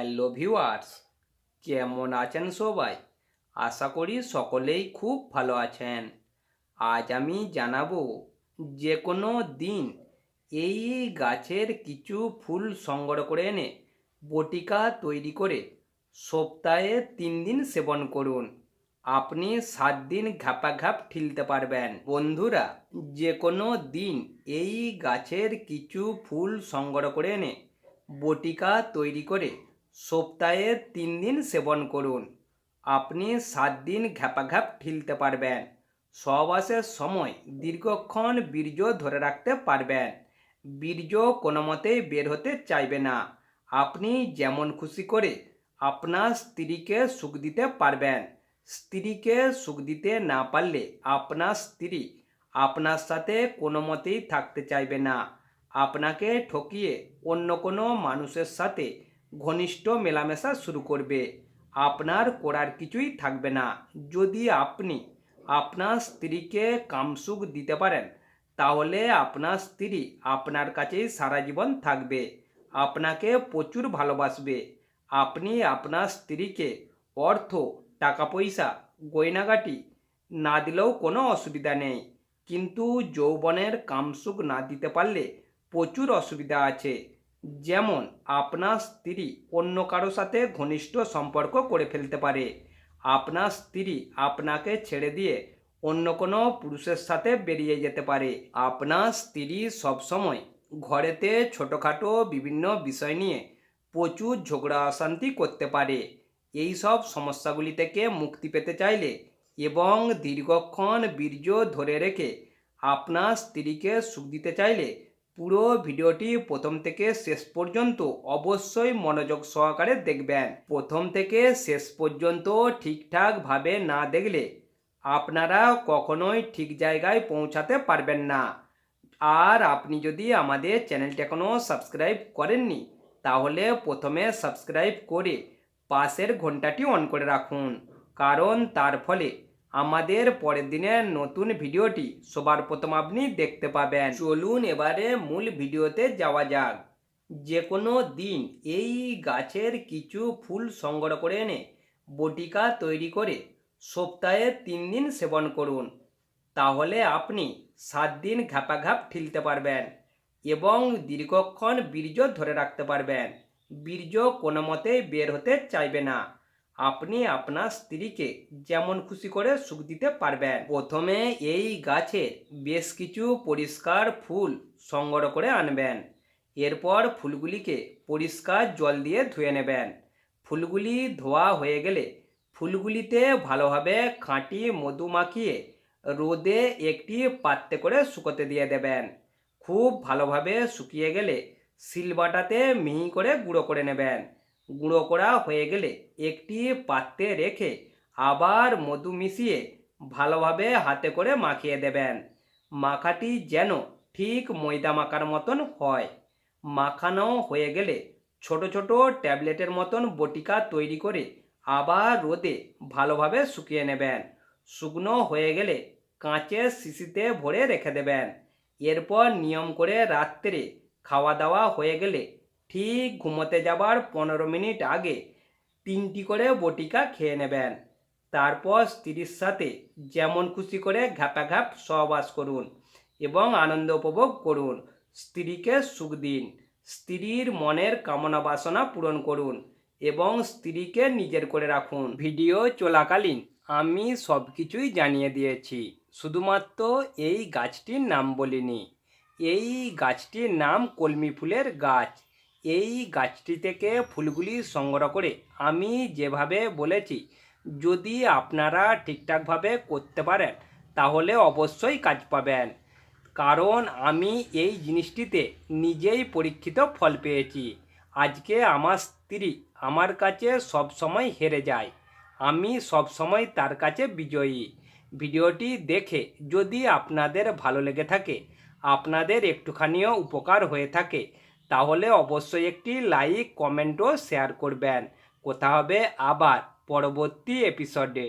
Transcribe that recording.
Hello viewers কেমন আছেন সবাই? আশা করি সকলেই খুব ভালো আছেন। আজ আমি জানাব যে কোনো দিন এই গাছের কিছু ফুল সংগ্রহ করে এনে বটিকা তৈরি করে সপ্তাহে তিন দিন সেবন করুন। আপনি সাত দিন ঘাপাঘাপ ঠিলতে পারবেন। বন্ধুরা যে কোনো দিন এই গাছের কিছু ফুল সংগ্রহ করে এনে বটিকা তৈরি করে সপ্তাহে তিন দিন সেবন করুন। আপনি সাত দিন ঘ্যাপাঘ্যাপ ঠিলতে পারবেন। সহবাসের সময় দীর্ঘক্ষণ বীর্য ধরে রাখতে পারবেন। বীর্য কোনো মতেই বের হতে চাইবে না। আপনি যেমন খুশি করে আপনার স্ত্রীকে সুখ দিতে পারবেন। স্ত্রীকে সুখ দিতে না পারলে আপনার স্ত্রী আপনার সাথে কোনো মতেই থাকতে চাইবে না। আপনাকে ঠকিয়ে অন্য কোনো মানুষের সাথে ঘনিষ্ঠ মেলামেশা শুরু করবে। আপনার করার কিছুই থাকবে না। যদি আপনি আপনার স্ত্রীকে কামসুখ দিতে পারেন, তাহলে আপনার স্ত্রী আপনার কাছেই সারা জীবন থাকবে। আপনাকে প্রচুর ভালোবাসবে। আপনি আপনার স্ত্রীকে অর্থ টাকা পয়সা গয়নাগাটি না দিলেও কোনো অসুবিধা নেই। কিন্তু যৌবনের কামসুখ না দিতে পারলে প্রচুর অসুবিধা আছে। যেমন আপনার স্ত্রী অন্য কারও সাথে ঘনিষ্ঠ সম্পর্ক করে ফেলতে পারে। আপনার স্ত্রী আপনাকে ছেড়ে দিয়ে অন্য কোনো পুরুষের সাথে বেরিয়ে যেতে পারে। আপনার স্ত্রী সবসময় ঘরেতে ছোটোখাটো বিভিন্ন বিষয় নিয়ে প্রচুর ঝগড়া অশান্তি করতে পারে। এই সব সমস্যাগুলি থেকে মুক্তি পেতে চাইলে এবং দীর্ঘক্ষণ বীর্য ধরে রেখে আপনার স্ত্রীকে সুখ দিতে চাইলে পুরো ভিডিওটি প্রথম থেকে শেষ পর্যন্ত অবশ্যই মনোযোগ সহকারে দেখবেন। প্রথম থেকে শেষ পর্যন্ত ঠিকঠাকভাবে না দেখলে আপনারা কখনোই ঠিক জায়গায় পৌঁছাতে পারবেন না। আর আপনি যদি আমাদের চ্যানেলটি এখনও সাবস্ক্রাইব করেননি, তাহলে প্রথমে সাবস্ক্রাইব করে পাশের ঘন্টাটি অন করে রাখুন। কারণ তার ফলে আমাদের পরের দিনের নতুন ভিডিওটি সবার প্রথম আপনি দেখতে পাবেন। চলুন এবারে মূল ভিডিওতে যাওয়া যাক। যে কোনো দিন এই গাছের কিছু ফুল সংগ্রহ করে এনে বটিকা তৈরি করে সপ্তাহে তিন দিন সেবন করুন। তাহলে আপনি সাত দিন ঘাপাঘাপ ঠিলতে পারবেন এবং দীর্ঘক্ষণ বীর্য ধরে রাখতে পারবেন। বীর্য কোনো মতেই বের হতে চাইবে না। আপনি আপনার স্ত্রীকে যেমন খুশি করে সুখ দিতে পারবেন। প্রথমে এই গাছে বেশ কিছু পরিষ্কার ফুল সংগ্রহ করে আনবেন। এরপর ফুলগুলিকে পরিষ্কার জল দিয়ে ধুয়ে নেবেন। ফুলগুলি ধোয়া হয়ে গেলে ফুলগুলিতে ভালোভাবে খাঁটি মধু মাখিয়ে রোদে একটি পাত্রে করে শুকোতে দিয়ে দেবেন। খুব ভালোভাবে শুকিয়ে গেলে শিলবাটাতে মিহি করে গুঁড়ো করে নেবেন। গুঁড়ো করা হয়ে গেলে একটি পাত্রে রেখে আবার মধু মিশিয়ে ভালোভাবে হাতে করে মাখিয়ে দেবেন। মাখাটি যেন ঠিক ময়দা মাখার মতন হয়। মাখানো হয়ে গেলে ছোট ছোট ট্যাবলেটের মতন বটিকা তৈরি করে আবার রোদে ভালোভাবে শুকিয়ে নেবেন। শুকনো হয়ে গেলে কাঁচের শিশিতে ভরে রেখে দেবেন। এরপর নিয়ম করে রাত্রে খাওয়া দাওয়া হয়ে গেলে ঠিক ঘুমোতে যাবার পনেরো মিনিট আগে তিনটি করে বটিকা খেয়ে নেবেন। তারপর স্ত্রীর সাথে যেমন খুশি করে ঘাপাঘাপ সহবাস করুন এবং আনন্দ উপভোগ করুন। স্ত্রীকে সুখ দিন। স্ত্রীর মনের কামনা বাসনা পূরণ করুন এবং স্ত্রীকে নিজের করে রাখুন। ভিডিও চলাকালীন আমি সব কিছুই জানিয়ে দিয়েছি। শুধুমাত্র এই গাছটির নাম বলিনি। এই গাছটির নাম কলমি ফুলের গাছ। এই গাছটি থেকে ফুলগুলি সংগ্রহ করে আমি যেভাবে বলেছি, যদি আপনারা ঠিকঠাকভাবে করতে পারেন, তাহলে অবশ্যই কাজ পাবেন। কারণ আমি এই জিনিসটিতে নিজেই পরীক্ষিত ফল পেয়েছি। আজকে আমার স্ত্রী আমার কাছে সব সময় হেরে যায়। আমি সব সময় তার কাছে বিজয়ী। ভিডিওটি দেখে যদি আপনাদের ভালো লেগে থাকে, আপনাদের একটুখানিও উপকার হয়ে থাকে তাহলে অবশ্যই একটি লাইক কমেন্ট ও শেয়ার করবেন। কথা হবে? আবার পরবর্তী এপিসোডে